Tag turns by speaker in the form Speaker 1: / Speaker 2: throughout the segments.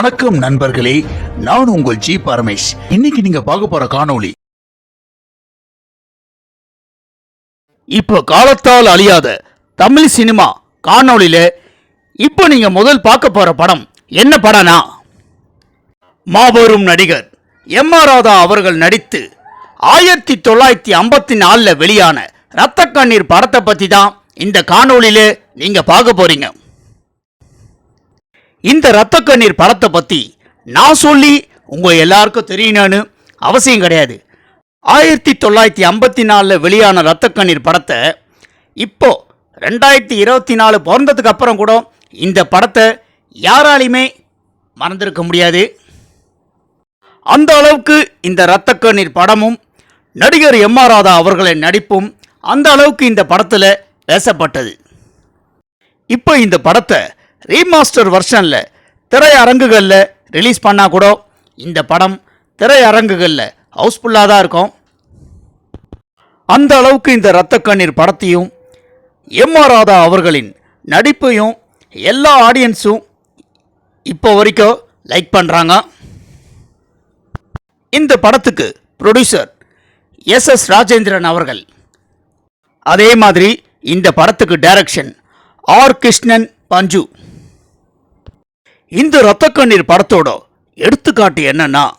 Speaker 1: வணக்கம் நண்பர்களே நான் உங்கள் ஜி பரமேஷ். இன்னைக்கு நீங்க பார்க்க போற காணொளி. இப்போ காலத்தால் அழியாத தமிழ் சினிமா காணொளியில இப்போ நீங்க முதல் பார்க்க போற படம் என்ன படம்னா மாபெரும் நடிகர் எம் ஆர் ராதா அவர்கள் நடித்து ஆயிரத்தி தொள்ளாயிரத்தி ஐம்பத்தி நாலில் வெளியான ரத்த கண்ணீர் படத்தை பற்றி தான் இந்த காணொளியில நீங்க பார்க்க போறீங்க. இந்த ரத்த கண்ணீர் படத்தை பற்றி நான் சொல்லி உங்கள் எல்லாருக்கும் தெரியணும்னு அவசியம் கிடையாது. ஆயிரத்தி தொள்ளாயிரத்தி ஐம்பத்தி நாலில் வெளியான ரத்த கண்ணீர் படத்தை இப்போ ரெண்டாயிரத்தி இருபத்தி நாலு பிறந்ததுக்கு அப்புறம் கூட இந்த படத்தை யாராலையுமே மறந்திருக்க முடியாது. அந்த அளவுக்கு இந்த ரத்த கண்ணீர் படமும் நடிகர் எம் ஆர் ராதா அவர்களின் நடிப்பும் அந்த அளவுக்கு இந்த படத்தில் பேசப்பட்டது. இப்போ இந்த படத்தை ரீமாஸ்டர் வெர்ஷனில் திரையரங்குகளில் ரிலீஸ் பண்ணால் கூட இந்த படம் திரையரங்குகளில் ஹவுஸ்ஃபுல்லாக தான் இருக்கும். அந்த அளவுக்கு இந்த இரத்த கண்ணீர் படத்தையும் எம் ஆர் ராதா அவர்களின் நடிப்பையும் எல்லா ஆடியன்ஸும் இப்போ வரைக்கும் லைக் பண்ணுறாங்க இந்த படத்துக்கு ப்ரொடியூசர் எஸ் எஸ் ராஜேந்திரன் அவர்கள் அதே மாதிரி இந்த படத்துக்கு டைரக்ஷன் ஆர் கிருஷ்ணன் பஞ்சு. இந்த இரத்த கண்ணீர் படத்தோட எடுத்துக்காட்டு என்னன்னா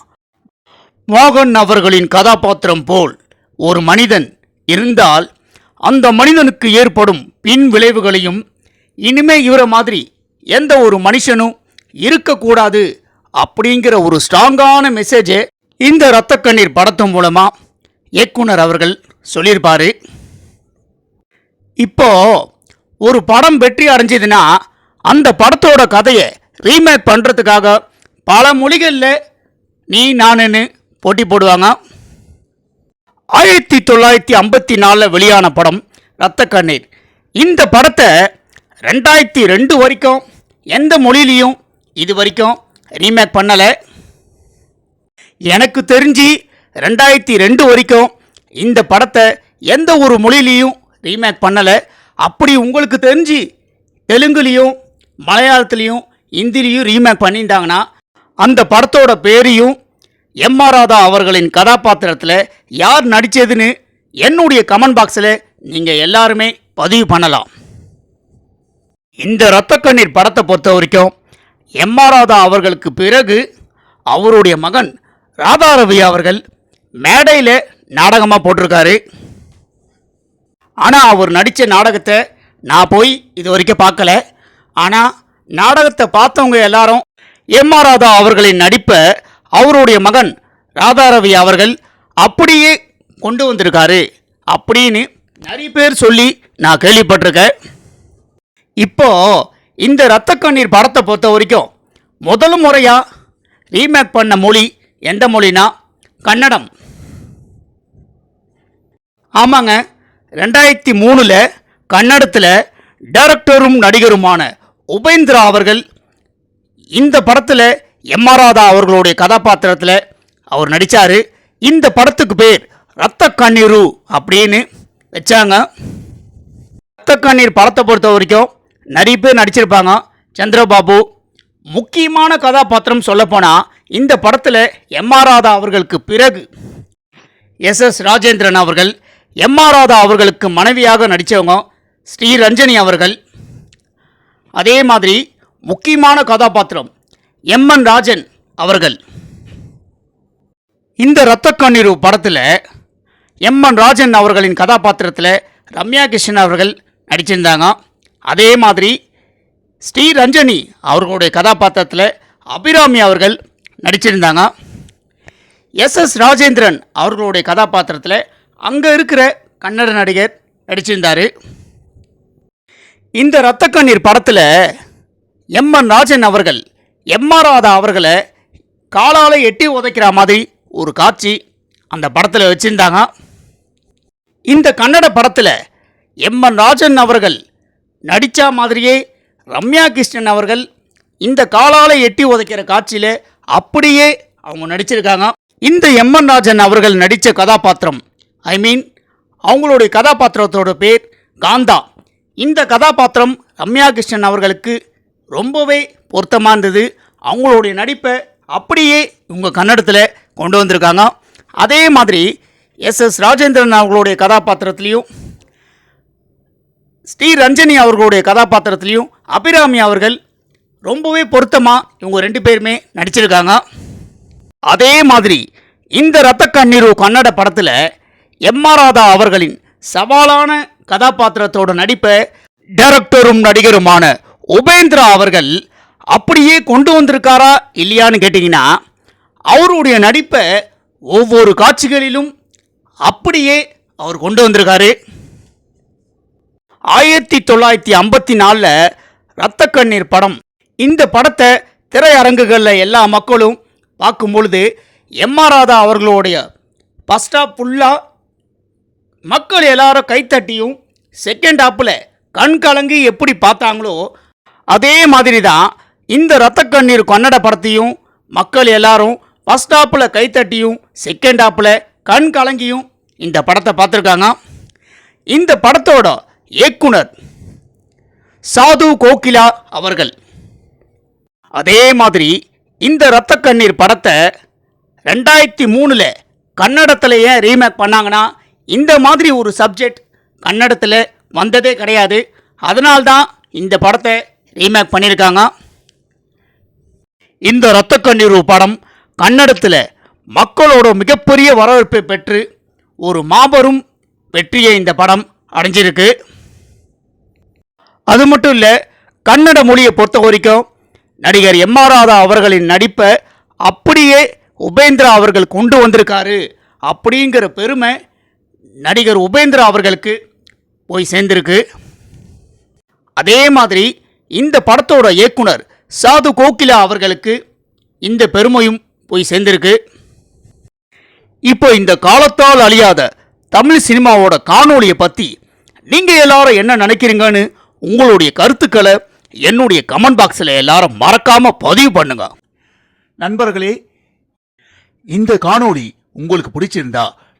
Speaker 1: மோகன் அவர்களின் கதாபாத்திரம் போல் ஒரு மனிதன் இருந்தால் அந்த மனிதனுக்கு ஏற்படும் பின் விளைவுகளையும் இனிமே இவரை மாதிரி எந்த ஒரு மனுஷனும் இருக்கக்கூடாது அப்படிங்கிற ஒரு ஸ்ட்ராங்கான மெசேஜை இந்த இரத்த கண்ணீர் படத்து மூலமா இயக்குனர் அவர்கள் சொல்லியிருப்பாரு. இப்போ ஒரு படம் வெற்றி அடைஞ்சதுன்னா அந்த படத்தோட கதையை ரீமேக் பண்ணுறதுக்காக பல மொழிகளில் நீ நானுன்னு போட்டி போடுவாங்க. ஆயிரத்தி தொள்ளாயிரத்தி ஐம்பத்தி நாலில் வெளியான படம் ரத்த கண்ணீர். இந்த படத்தை ரெண்டாயிரத்தி ரெண்டு வரைக்கும் எந்த மொழியிலையும் இது வரைக்கும் ரீமேக் பண்ணலை. எனக்கு தெரிஞ்சு ரெண்டாயிரத்தி ரெண்டு வரைக்கும் இந்த படத்தை எந்த ஒரு மொழியிலையும் ரீமேக் பண்ணலை. அப்படி உங்களுக்கு தெரிஞ்சு தெலுங்குலேயும் மலையாளத்துலேயும் இந்திரியும் ரீமேக் பண்ணியிருந்தாங்கன்னா அந்த படத்தோட பேரையும் எம் ஆர் ராதா அவர்களின் கதாபாத்திரத்தில் யார் நடித்ததுன்னு என்னுடைய கமெண்ட் பாக்ஸில் நீங்கள் எல்லாருமே பதிவு பண்ணலாம். இந்த இரத்த கண்ணீர் படத்தை பொறுத்த வரைக்கும் எம் ஆர் ராதா அவர்களுக்கு பிறகு அவருடைய மகன் ராதா ரவி அவர்கள் மேடையில் நாடகமாக போட்டிருக்காரு. ஆனால் அவர் நடித்த நாடகத்தை நான் போய் இது வரைக்கும் பார்க்கல. ஆனால் நாடகத்தை பார்த்தவங்க எல்லாரும் எம் ஆர் ராதா அவர்களின் நடிப்பை அவருடைய மகன் ராதாரவி அவர்கள் அப்படியே கொண்டு வந்திருக்காரு அப்படின்னு நிறைய பேர் சொல்லி நான் கேள்விப்பட்டிருக்கேன். இப்போ இந்த இரத்த கண்ணீர் படத்தை பொறுத்த வரைக்கும் முதல் முறையாக ரீமேக் பண்ண மொழி எந்த மொழினா கன்னடம். ஆமாங்க ரெண்டாயிரத்தி மூணில் கன்னடத்தில் டைரக்டரும் நடிகருமான உபேந்திரா அவர்கள் இந்த படத்தில் எம் ஆர் ராதா அவர்களுடைய கதாபாத்திரத்தில் அவர் நடித்தார் இந்த படத்துக்கு பேர் ரத்த கண்ணீரு அப்படின்னு வச்சாங்க. ரத்த கண்ணீர் படத்தை பொறுத்த வரைக்கும் நிறைய பேர் நடிச்சிருப்பாங்க. சந்திரபாபு முக்கியமான கதாபாத்திரம் சொல்லப்போனால் இந்த படத்தில் எம் ஆர் ராதா அவர்களுக்கு பிறகு எஸ் எஸ் ராஜேந்திரன் அவர்கள் எம் ஆர் ராதா அவர்களுக்கு மனைவியாக நடித்தவங்க ஸ்ரீரஞ்சனி அவர்கள் அதே மாதிரி முக்கியமான கதாபாத்திரம் எம் என் ராஜன் அவர்கள். இந்த இரத்த கண்ணீர் படத்தில் எம் என் ராஜன் அவர்களின் கதாபாத்திரத்தில் ரம்யா கிருஷ்ணன் அவர்கள் நடிச்சிருந்தாங்க. அதே மாதிரி ஸ்ரீரஞ்சனி அவர்களுடைய கதாபாத்திரத்தில் அபிராமி அவர்கள் நடிச்சிருந்தாங்க. எஸ் எஸ் ராஜேந்திரன் அவர்களுடைய கதாபாத்திரத்தில் அங்கே இருக்கிற கன்னட நடிகர் நடிச்சிருந்தார். இந்த இரத்த கண்ணீர் படத்தில் எம் என் ராஜன் அவர்கள் எம் ஆர் ராதா அவர்களை காலால் எட்டி உதைக்கிற மாதிரி ஒரு காட்சி அந்த படத்தில் வச்சுருந்தாங்க. இந்த கன்னட படத்தில் எம் என் ராஜன் அவர்கள் நடித்த மாதிரியே ரம்யா கிருஷ்ணன் அவர்கள் இந்த காலால் எட்டி உதைக்கிற காட்சியில் அப்படியே அவங்க நடிச்சிருக்காங்க. இந்த எம் என் ராஜன் அவர்கள் நடித்த கதாபாத்திரம் ஐ மீன் அவங்களுடைய கதாபாத்திரத்தோட பேர் காந்தா. இந்த கதாபாத்திரம் ரம்யா கிருஷ்ணன் அவர்களுக்கு ரொம்பவே பொருத்தமாக இருந்தது. அவங்களுடைய நடிப்பை அப்படியே உங்கள் கன்னடத்தில் கொண்டு வந்திருக்காங்க. அதே மாதிரி எஸ் எஸ் ராஜேந்திரன் அவர்களுடைய கதாபாத்திரத்திலையும் ஸ்ரீ ரஞ்சனி அவர்களுடைய கதாபாத்திரத்துலேயும் அபிராமி அவர்கள் ரொம்பவே பொருத்தமாக இவங்க ரெண்டு பேருமே நடிச்சிருக்காங்க. அதே மாதிரி இந்த ரத்த கண்ணீரு கன்னட படத்தில் எம் ஆர் ராதா அவர்களின் சவாலான கதாபாத்திரத்தோட நடிப்பை டைரக்டரும் நடிகருமான உபேந்திரா அவர்கள் அப்படியே கொண்டு வந்திருக்காரா இல்லையான்னு கேட்டிங்கன்னா அவருடைய நடிப்பை ஒவ்வொரு காட்சிகளிலும் அப்படியே அவர் கொண்டு வந்திருக்காரு. ஆயிரத்தி தொள்ளாயிரத்தி ஐம்பத்தி நாலில் ரத்த கண்ணீர் படம். இந்த படத்தை திரையரங்குகளில் எல்லா மக்களும் பார்க்கும் பொழுது எம்ஆர் ராதா அவர்களுடைய ஃபஸ்ட் ஃபுல்லாக மக்கள் எல்லாரும் கைத்தட்டியும் செகண்ட் ஹாப்பில் கண் கலங்கி எப்படி பார்த்தாங்களோ அதே மாதிரி தான் இந்த ரத்த கண்ணீர் கன்னட படத்தையும் மக்கள் எல்லாரும் ஃபஸ்ட் ஹாப்பில் கைத்தட்டியும் செகண்ட் ஹாப்பில் கண் கலங்கியும் இந்த படத்தை பார்த்துருக்காங்க. இந்த படத்தோட இயக்குனர் சாது கோகிலா அவர்கள். அதே மாதிரி இந்த ரத்த கண்ணீர் படத்தை ரெண்டாயிரத்தி மூணில் கன்னடத்தில் ஏன் ரீமேக் பண்ணாங்கன்னா இந்த மாதிரி ஒரு சப்ஜெக்ட் கன்னடத்தில் வந்ததே கிடையாது. அதனால்தான் இந்த படத்தை ரீமேக் பண்ணியிருக்காங்க. இந்த ரத்த கண்ணீர் படம் கன்னடத்தில் மக்களோட மிகப்பெரிய வரவேற்பை பெற்று ஒரு மாபெரும் வெற்றியை இந்த படம் அடைஞ்சிருக்கு. அது மட்டும் இல்லை கன்னட மொழியை பொறுத்த வரைக்கும் நடிகர் எம் ஆர் ராதா அவர்களின் நடிப்பை அப்படியே உபேந்திரா அவர்கள் கொண்டு வந்திருக்காரு அப்படிங்கிற பெருமை நடிகர் உபேந்திரா அவர்களுக்கு போய் சேர்ந்திருக்கு. அதே மாதிரி இந்த படத்தோட இயக்குனர் சாது கோகிலா அவர்களுக்கு இந்த பெருமையும் போய் சேர்ந்திருக்கு. இப்போ இந்த காலத்தால் அழியாத தமிழ் சினிமாவோட காணொலியை பற்றி நீங்கள் எல்லாரும் என்ன நினைக்கிறீங்கன்னு உங்களுடைய கருத்துக்களை என்னுடைய கமெண்ட் பாக்ஸில் எல்லாரும் மறக்காமல் பதிவு பண்ணுங்க.
Speaker 2: நண்பர்களே இந்த காணொளி உங்களுக்கு பிடிச்சிருந்தா